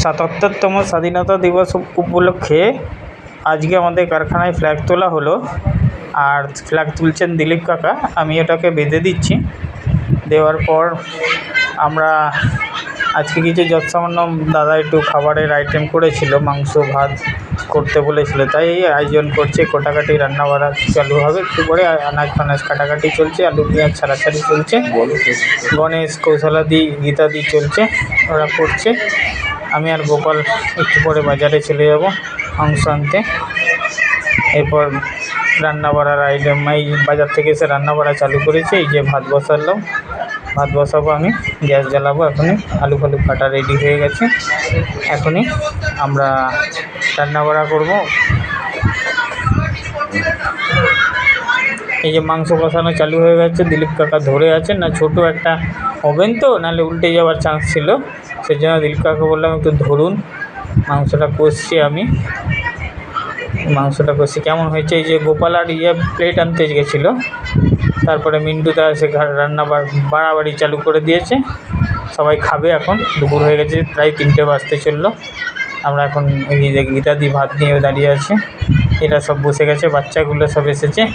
সাতাত্তরতম স্বাধীনতা দিবস উপলক্ষে আজকে আমাদের কারখানায় ফ্ল্যাগ তোলা হলো। আর ফ্ল্যাগ তুলছেন দিলীপ কাকা। আমি এটাকে বেঁধে দিচ্ছি। দেওয়ার পর আমরা আজকে কিছু যৎসামান্য দাদা একটু খাবারের আইটেম করেছিল মাংস ভাত করতে বলেছিল। তাই এই আয়োজন করছে কোটাকাটি রান্না বান্না চালু হবে। একটু পরে আনাজ ফানাজ কাটাকাটি চলছে আলু পেঁয়াজ ছাড়াছাড়ি চলছে। গণেশ কৌশলাদি গীতাদি চলছে ওরা করছে। আমি আর গোপাল একটু পরে বাজারে চলে যাব মাংস আনতে এরপর রান্না বাড়ার আইটেম এই বাজার থেকে এসে রান্না বাড়া চালু করেছি, এই যে ভাত বসালাম। ভাত বসাবো আমি, গ্যাস জ্বালাবো, এখনই আলু ফালু কাটা রেডি হয়ে গেছে। এখনই আমরা রান্না বাড়া করব। এই যে মাংস কষানো চালু হয়ে গেছে, দিলীপ কাকা ধরে আছেন। না, ছোটো একটা ওভেন তো, নাহলে উল্টে যাওয়ার চান্স ছিল। সেই জন্য দিলীপ কাকা বললাম, একটু ধরুন, মাংসটা কষছি আমি। মাংসটা কষি কেমন হয়েছে? এই যে গোপাল আর ইয়ে প্লেট আনতে গেছিল। তারপরে মিন্টুদা এসে ঘা- রান্না বাড়াবাড়ি চালু করে দিয়েছে। সবাই খাবে এখন, দুপুর হয়ে গেছে, প্রায় তিনটে বাজতে চলল। আমরা এখন গীতাদি ভাত নিয়ে দাঁড়িয়ে আছে। এরা সব বসে গেছে, বাচ্চাগুলো সব এসেছে।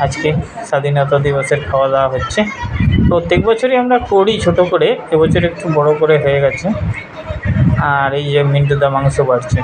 আজকে স্বাধীনতা দিবসের খাওয়া দাওয়া হচ্ছে। প্রত্যেক বছরই আমরা করি ছোট করে, এবছর একটু বড় করে হয়ে গেছে। আর এই যে মিন্টুদা মাংস বাড়ছে।